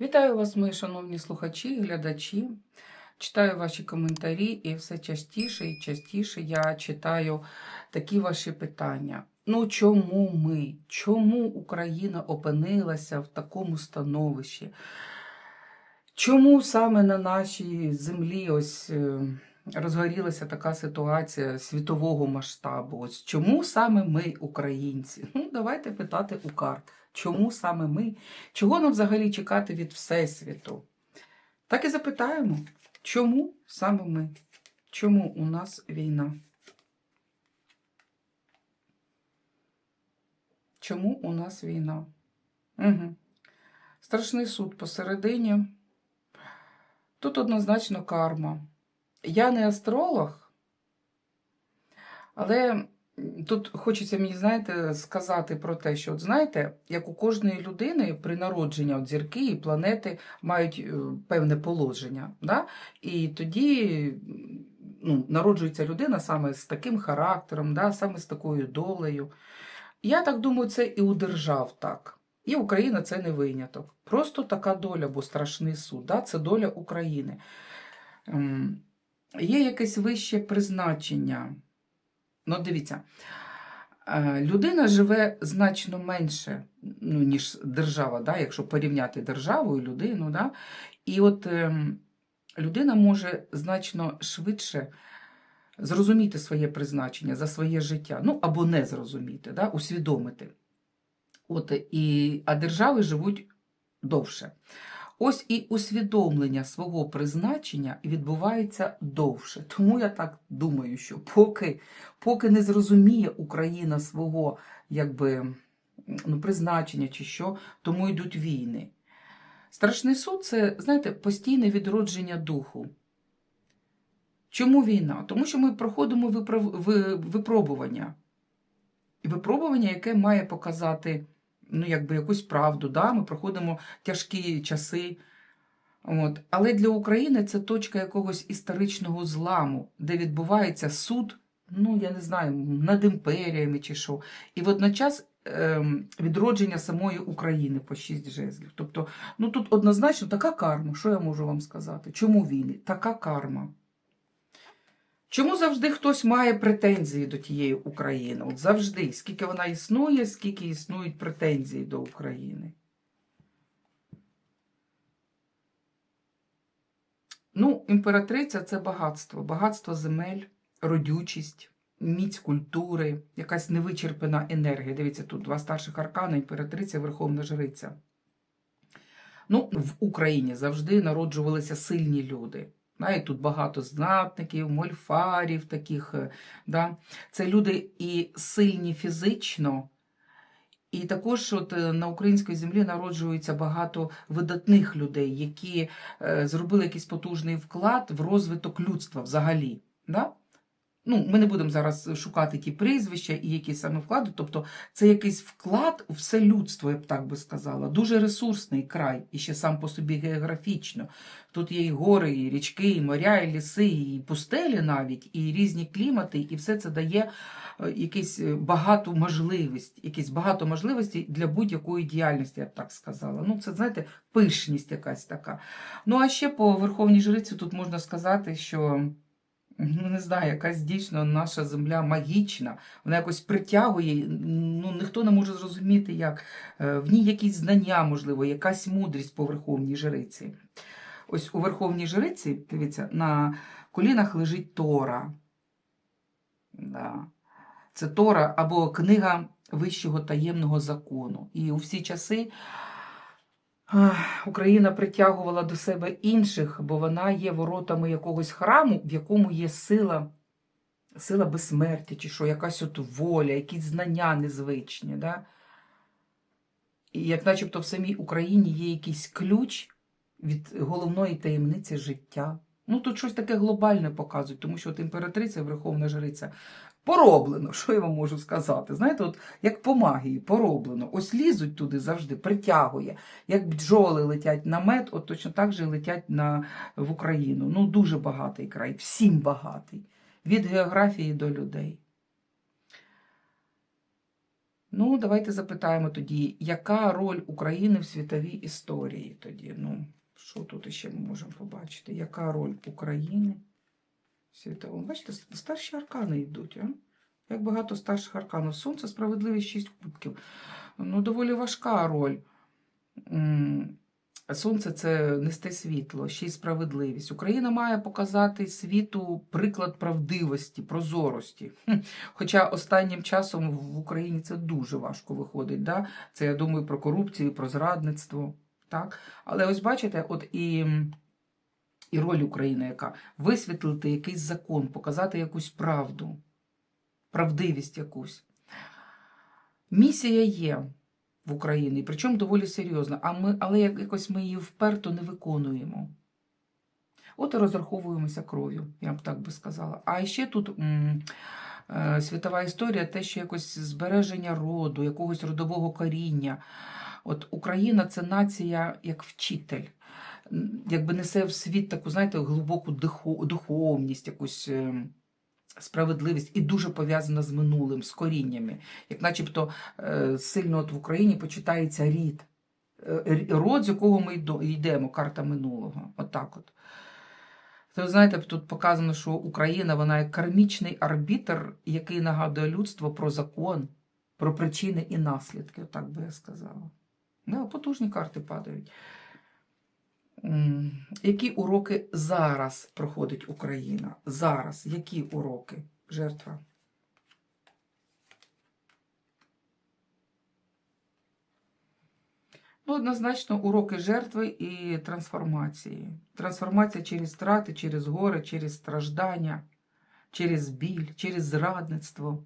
Вітаю вас, мої шановні слухачі і глядачі. Читаю ваші коментарі, і все частіше і частіше я читаю такі ваші питання. Ну, чому ми? Чому Україна опинилася в такому становищі? Чому саме на нашій землі ось е, розгорілася така ситуація світового масштабу? Ось чому саме ми, українці? Ну, давайте питати у карт. Чому саме ми? Чого нам взагалі чекати від Всесвіту? Так і запитаємо, чому саме ми? Чому у нас війна? Чому у нас війна? Угу. Страшний суд посередині. Тут однозначно карма. Я не астролог, але тут хочеться мені, знаєте, сказати про те, що, от знаєте, як у кожної людини при народженні от зірки і планети мають е, певне положення. Да? І тоді ну, народжується людина саме з таким характером, да? саме з такою долею. Я так думаю, це і у держав так. І Україна це не виняток. Просто така доля, бо страшний суд. Да? Це доля України. Є якесь вище призначення. Ну, дивіться, е, людина живе значно менше, ну, ніж держава, да? якщо порівняти державу і людину. Да? І от ем, людина може значно швидше зрозуміти своє призначення за своє життя, ну або не зрозуміти, да? усвідомити. От, і, а держави живуть довше. Ось і усвідомлення свого призначення відбувається довше. Тому я так думаю, що поки, поки не зрозуміє Україна свого якби, ну, призначення чи що, тому йдуть війни. Страшний суд це, знаєте, постійне відродження духу. Чому війна? Тому що ми проходимо випробування. Випробування, яке має показати ну, якби якусь правду. Да? Ми проходимо тяжкі часи. От. Але для України це точка якогось історичного зламу, де відбувається суд, ну я не знаю, над імперіями чи що. І водночас ем, відродження самої України по шість жезлів. Тобто, ну тут однозначно така карма, що я можу вам сказати? Чому війни? Така карма. Чому завжди хтось має претензії до тієї України? От завжди, скільки вона існує, скільки існують претензії до України. Ну, імператриця це багатство, багатство земель, родючість, міць культури, якась невичерпана енергія. Дивіться, тут два старших аркани, імператриця, верховна жриця. Ну, в Україні завжди народжувалися сильні люди. І тут багато знатників, мольфарів таких. е, Да. Це люди і сильні фізично, і також от е, на українській землі народжується багато видатних людей, які е, зробили якийсь потужний вклад в розвиток людства взагалі. Да? Ну, ми не будемо зараз шукати ті прізвища і які саме вклади. Тобто це якийсь вклад у все людство, я б так би сказала. Дуже ресурсний край, і ще сам по собі географічно. Тут є і гори, і річки, і моря, і ліси, і пустелі навіть, і різні клімати, і все це дає е, якісь е, багату можливість, якісь багато можливостей для будь-якої діяльності, я б так сказала. Ну, це, знаєте, пишність якась така. Ну, а ще по Верховній Жриці тут можна сказати, що. Ну, не знаю, якась дійсно наша земля магічна, вона якось притягує, ну ніхто не може зрозуміти, як Е, в ній якісь знання, можливо, якась мудрість по Верховній Жриці. Ось у Верховній Жриці, дивіться, на колінах лежить Тора. Да. Це Тора або книга вищого таємного закону. І у всі часи Україна притягувала до себе інших, бо вона є воротами якогось храму, в якому є сила, сила безсмертя, чи що, якась от воля, якісь знання незвичні. Да? І як начебто в самій Україні є якийсь ключ від головної таємниці життя. Ну, тут щось таке глобальне показують, тому що от імператриця, Верховна Жриця, пороблено, що я вам можу сказати. Знаєте, от як по магії, пороблено. Ось лізуть туди завжди, притягує. Як бджоли летять на мед, от точно так же летять на, в Україну. Ну, дуже багатий край, всім багатий. Від географії до людей. Ну, давайте запитаємо тоді, яка роль України в світовій історії тоді? Ну, що тут ще ми можемо побачити? Яка роль України світовому? Бачите, старші аркани йдуть, а? Як багато старших арканів. Сонце, справедливість, шість кубків. Ну, доволі важка роль. Сонце це нести світло, ще й справедливість. Україна має показати світу приклад правдивості, прозорості. Хоча останнім часом в Україні це дуже важко виходить. Да? Це я думаю про корупцію, про зрадництво. Так? Але ось бачите, от і, і роль України, яка висвітлити якийсь закон, показати якусь правду, правдивість якусь. Місія є в Україні, причому доволі серйозна, а ми, але якось ми її вперто не виконуємо. От і розраховуємося кров'ю, я б так би сказала. А ще тут м, е, світова історія, те, що якось збереження роду, якогось родового коріння. От Україна це нація як вчитель, якби несе в світ таку, знаєте, глибоку духовність, якусь. е, Справедливість і дуже пов'язана з минулим, з коріннями. Як начебто е, сильно от в Україні почитається рід. Е, Род, з якого ми йдемо, карта минулого. Отак от. То, знаєте, тут показано, що Україна вона як кармічний арбітр, який нагадує людство про закон, про причини і наслідки, отак би я сказала. Да, потужні карти падають. Які уроки зараз проходить Україна? Зараз. Які уроки? Жертва. Ну, однозначно, уроки жертви і трансформації. Трансформація через страти, через горе, через страждання, через біль, через зрадництво.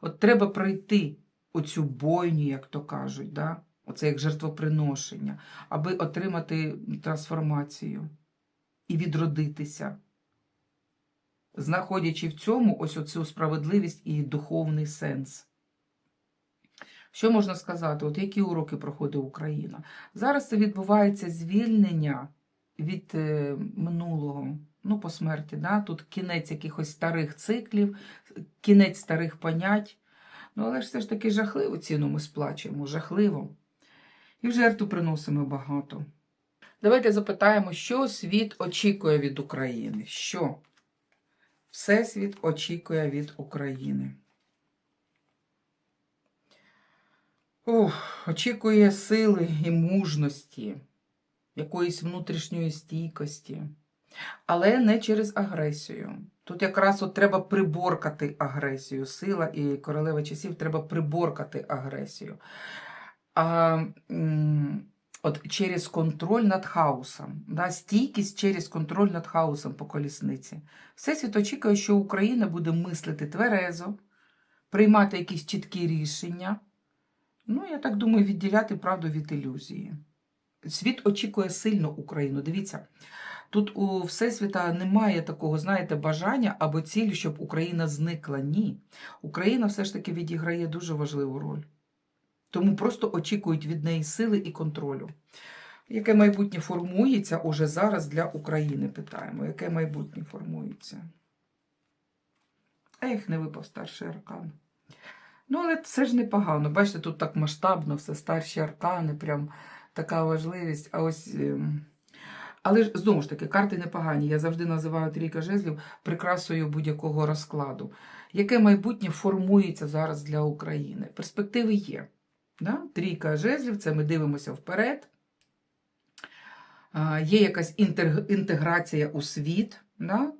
От треба пройти оцю бойню, як то кажуть, да? Оце як жертвоприношення, аби отримати трансформацію і відродитися, знаходячи в цьому ось оцю справедливість і духовний сенс. Що можна сказати? От які уроки проходить Україна? Зараз це відбувається звільнення від е, минулого, ну, по смерті. Да? Тут кінець якихось старих циклів, кінець старих понять. Ну, але ж все ж таки жахливу ціну ми сплачуємо, жахливо. І в жертву приносимо багато. Давайте запитаємо, що світ очікує від України. Що? Всесвіт очікує від України. Ух, очікує сили і мужності, якоїсь внутрішньої стійкості, але не через агресію. Тут якраз от треба приборкати агресію. Сила і королева часів треба приборкати агресію. А, от через контроль над хаосом, да, стійкість через контроль над хаосом по колісниці. Всесвіт очікує, що Україна буде мислити тверезо, приймати якісь чіткі рішення. Ну, я так думаю, відділяти правду від ілюзії. Світ очікує сильно Україну. Дивіться, тут у Всесвіта немає такого, знаєте, бажання або цілі, щоб Україна зникла. Ні. Україна все ж таки відіграє дуже важливу роль. Тому просто очікують від неї сили і контролю. Яке майбутнє формується уже зараз для України? Питаємо. Яке майбутнє формується? Ех, не випав старший аркан. Ну, але це ж непогано. Бачите, тут так масштабно, все старші аркани, прям така важливість. А ось. ем, Але ж знову ж таки, карти непогані. Я завжди називаю трійка жезлів прикрасою будь-якого розкладу. Яке майбутнє формується зараз для України? Перспективи є. Да? Трійка жезлів, це ми дивимося вперед. Є якась інтеграція у світ, да?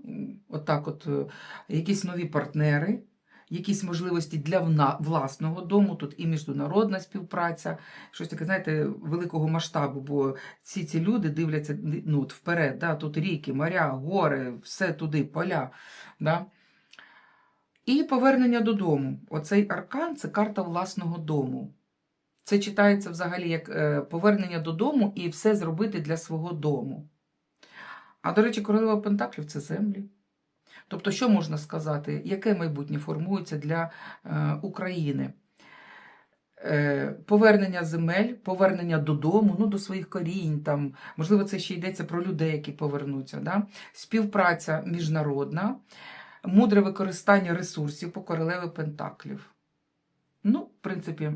отак от, е, якісь нові партнери, якісь можливості для власного дому, тут і міжнародна співпраця, щось таке, знаєте, великого масштабу, бо всі ці люди дивляться ну, от вперед, да? тут ріки, моря, гори, все туди, поля. Да? І повернення додому. Оцей аркан це карта власного дому. Це читається взагалі як е, повернення додому і все зробити для свого дому. А, до речі, королева Пентаклів це землі. Тобто, що можна сказати, яке майбутнє формується для е, України? Е, повернення земель, повернення додому, ну, до своїх корінь, там, можливо, це ще йдеться про людей, які повернуться. Да? Співпраця міжнародна, мудре використання ресурсів по королеви Пентаклів. Ну, в принципі,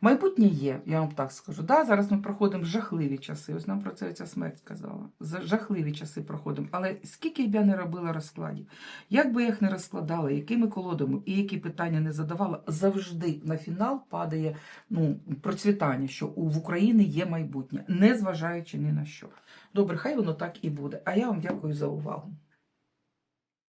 майбутнє є, я вам так скажу. Да, зараз ми проходимо жахливі часи. Ось нам про це ця смерть казала. За- Жахливі часи проходимо. Але скільки б я не робила розкладів, як би я їх не розкладала, якими колодами і які питання не задавала, завжди на фінал падає ну, процвітання, що в Україні є майбутнє, не зважаючи ні на що. Добре, хай воно так і буде. А я вам дякую за увагу.